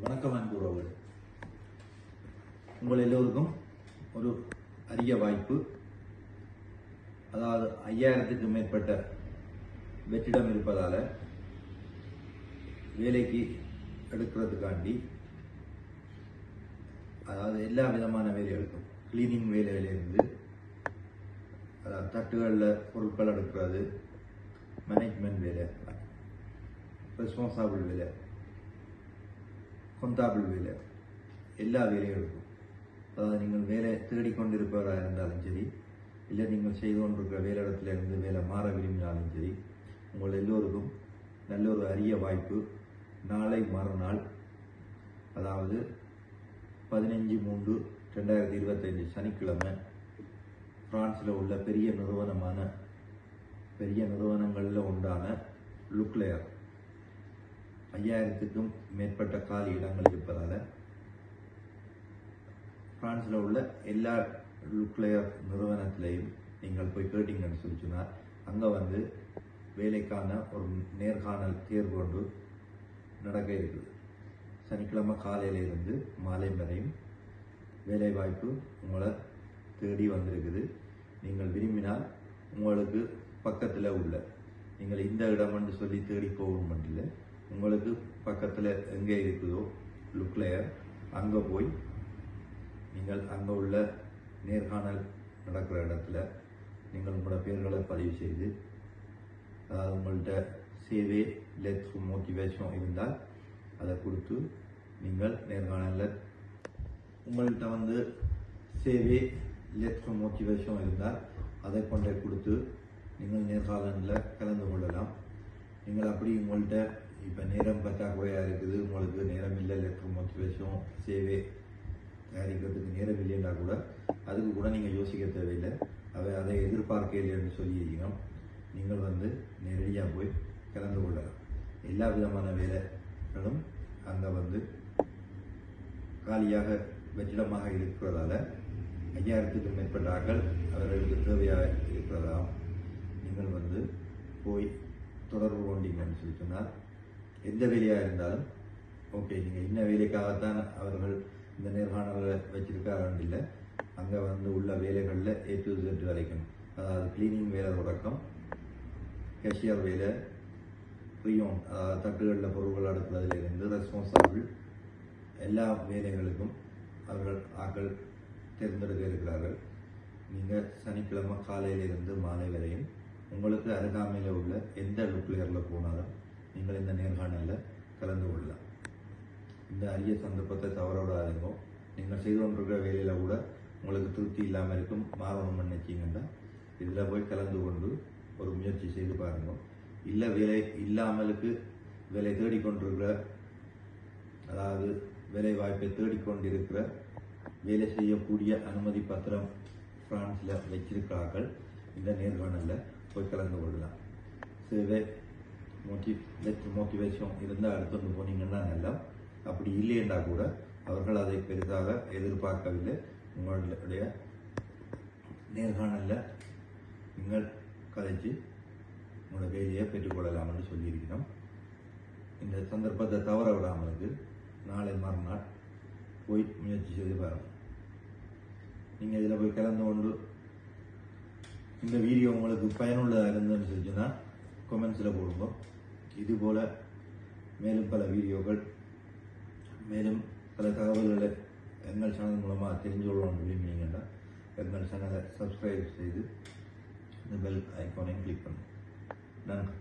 வணக்கம் அன்பு உறவுகள். உங்கள் எல்லோருக்கும் ஒரு அரிய வாய்ப்பு. அதாவது ஐயாயிரத்துக்கு மேற்பட்ட வெற்றிடம் இருப்பதால் வேலைக்கு எடுக்கிறதுக்காண்டி அதாவது எல்லா விதமான வேலைகளுக்கும் கிளீனிங் வேலையிலிருந்து அதாவது தட்டுகளில் பொருட்கள் எடுக்கிறது மேனேஜ்மெண்ட் வேலை ரெஸ்பான்சாபிள் வேலை கொந்தாபிள் வேலை எல்லா வேலைகளுக்கும் அதாவது நீங்கள் வேலை தேடிக்கொண்டிருப்பவராக இருந்தாலும் சரி இல்லை நீங்கள் செய்து கொண்டிருக்கிற வேலை இடத்துல இருந்து வேலை மாற விரும்பினாலும் சரி உங்கள் எல்லோருக்கும் நல்ல ஒரு அரிய வாய்ப்பு நாளை மறுநாள் அதாவது பதினஞ்சு மூன்று ரெண்டாயிரத்தி இருபத்தைந்து சனிக்கிழமை பிரான்ஸில் உள்ள பெரிய நிறுவனமான பெரிய நிறுவனங்களில் உண்டான லுக்லேயர் ஐயாயிரத்துக்கும் மேற்பட்ட காலி இடங்கள் இருப்பதால் பிரான்ஸில் உள்ள எல்லா நியூக்ளியர் நிறுவனத்திலையும் நீங்கள் போய் கேட்டீங்கன்னு சொல்லி சொன்னால் அங்கே வந்து வேலைக்கான ஒரு நேர்காணல் தேர்வு கொண்டு நடக்க இருக்குது. சனிக்கிழமை காலையிலிருந்து மாலை வரையும் வேலைவாய்ப்பு உங்களை தேடி வந்திருக்குது. நீங்கள் விரும்பினால் உங்களுக்கு பக்கத்தில் உள்ள நீங்கள் இந்த இடம்னு சொல்லி தேடி போகணும் இல்லை. உங்களுக்கு பக்கத்தில் எங்கே இருக்குதோ லுக்லேயர் அங்கே போய் நீங்கள் அங்கே உள்ள நேர்காணல் நடக்கிற இடத்துல நீங்கள் உங்களோட பேர்களை பதிவு செய்து அதாவது உங்கள்கிட்ட சேவை லெட் மோட்டிவேஷன் இருந்தால் அதை கொடுத்து நீங்கள் நேர்காணலில் உங்கள்கிட்ட வந்து சேவை லெட் மோட்டிவேஷன் இருந்தால் அதை கொண்டே கொடுத்து நீங்கள் நேர்காணலில் கலந்து கொள்ளலாம். நீங்கள் அப்படி உங்கள்கிட்ட இப்போ நேரம் பற்றாக்குறையாக இருக்குது. உங்களுக்கு நேரம் இல்லை லெட்டர் மோட்டிவேஷன் சேவை தயாரிக்கிறதுக்கு நேரம் இல்லைன்னா கூட அதுக்கு கூட நீங்கள் யோசிக்க தேவையில்லை. அதை அதை எதிர்பார்க்க இல்லைன்னு சொல்லியிருக்கணும் நீங்கள் வந்து நேரடியாக போய் கலந்து கொள்ளலாம். எல்லா விதமான வேலைகளும் அங்கே வந்து காலியாக வெற்றிடமாக இருக்கிறதால ஐயாயிரத்துக்கும் மேற்பட்ட ஆட்கள் அவர்களுக்கு தேவையாக இருக்கிறதாம். நீங்கள் வந்து போய் தொடர்பு கொண்டீங்கன்னு சொல்லி சொன்னால் எந்த வேலையாக இருந்தாலும் ஓகே நீங்கள் இன்ன வேலைக்காகத்தான் அவர்கள் இந்த நிர்வாணங்களை வச்சிருக்காருன்னு இல்லை அங்கே வந்து உள்ள வேலைகளில் ஏ டு Z வரைக்கும் அதாவது கிளீனிங் வேலை தொடக்கம் கேஷியர் வேலை ரியோன் அதாவது தட்டுகளில் பொருட்கள் அடுக்கிறதுலேருந்து ரெஸ்பான்சிபிள் எல்லா வேலைகளுக்கும் அவர்கள் ஆக்கள் தேர்ந்தெடுக்க இருக்கிறார்கள். நீங்கள் சனிக்கிழமை காலையிலிருந்து மாலை வரையும் உங்களுக்கு அருகாமையில் உள்ள எந்த லுக்லேயரில் போனாலும் நீங்கள் இந்த நேர்காணலில் கலந்து கொள்ளலாம். இந்த அரிய சந்தர்ப்பத்தை தவற விடாதீங்க நீங்கள் செய்து கொண்டிருக்கிற வேலையில் கூட உங்களுக்கு திருப்தி இல்லாமல் இருக்கும் மாறணும் நினைச்சிங்கன்னா இதில் போய் கலந்து கொண்டு ஒரு முயற்சி செய்து பாருங்க. இல்லை வேலை இல்லாமலுக்கு வேலை தேடிக்கொண்டிருக்கிற அதாவது வேலை வாய்ப்பை தேடிக்கொண்டிருக்கிற வேலை செய்யக்கூடிய அனுமதி பத்திரம் பிரான்ஸில் வச்சிருக்கிறார்கள். இந்த நேர்காணலில் போய் கலந்து கொள்ளலாம். சேவை மோட்டி லெட்டர் மோட்டிவேஷன் இருந்தால் எடுத்துகிட்டு போனீங்கன்னா நல்லா அப்படி இல்லையென்றா கூட அவர்கள் அதை பெரிதாக எதிர்பார்க்கவில்லை. உங்களுடைய நேர்காணலில் நீங்கள் கதைச்சு உங்களோட வேலையை பெற்றுக்கொள்ளலாம்னு சொல்லியிருக்கிறோம். இந்த சந்தர்ப்பத்தை தவற விடாமலுக்கு நாளை மறுநாள் போய் முயற்சி செய்து பாருங்கள் நீங்கள் இதில் போய் கலந்து கொண்டு இந்த வீடியோ உங்களுக்கு பயனுள்ளதாக இருந்ததுன்னு சொல்லிச்சுன்னா கொமெண்ட்ஸில் போடுங்க இது போல் மேலும் பல வீடியோக்கள் மேலும் பல தகவல்களை எங்கள் சேனல் மூலமாக தெரிஞ்சு கொள்ளணும் விரும்பினீங்கன்னா எங்கள் சேனலை சப்ஸ்கிரைப் செய்து இந்த பெல் ஐக்கானையும் கிளிக் பண்ணுங்கள் நன்றி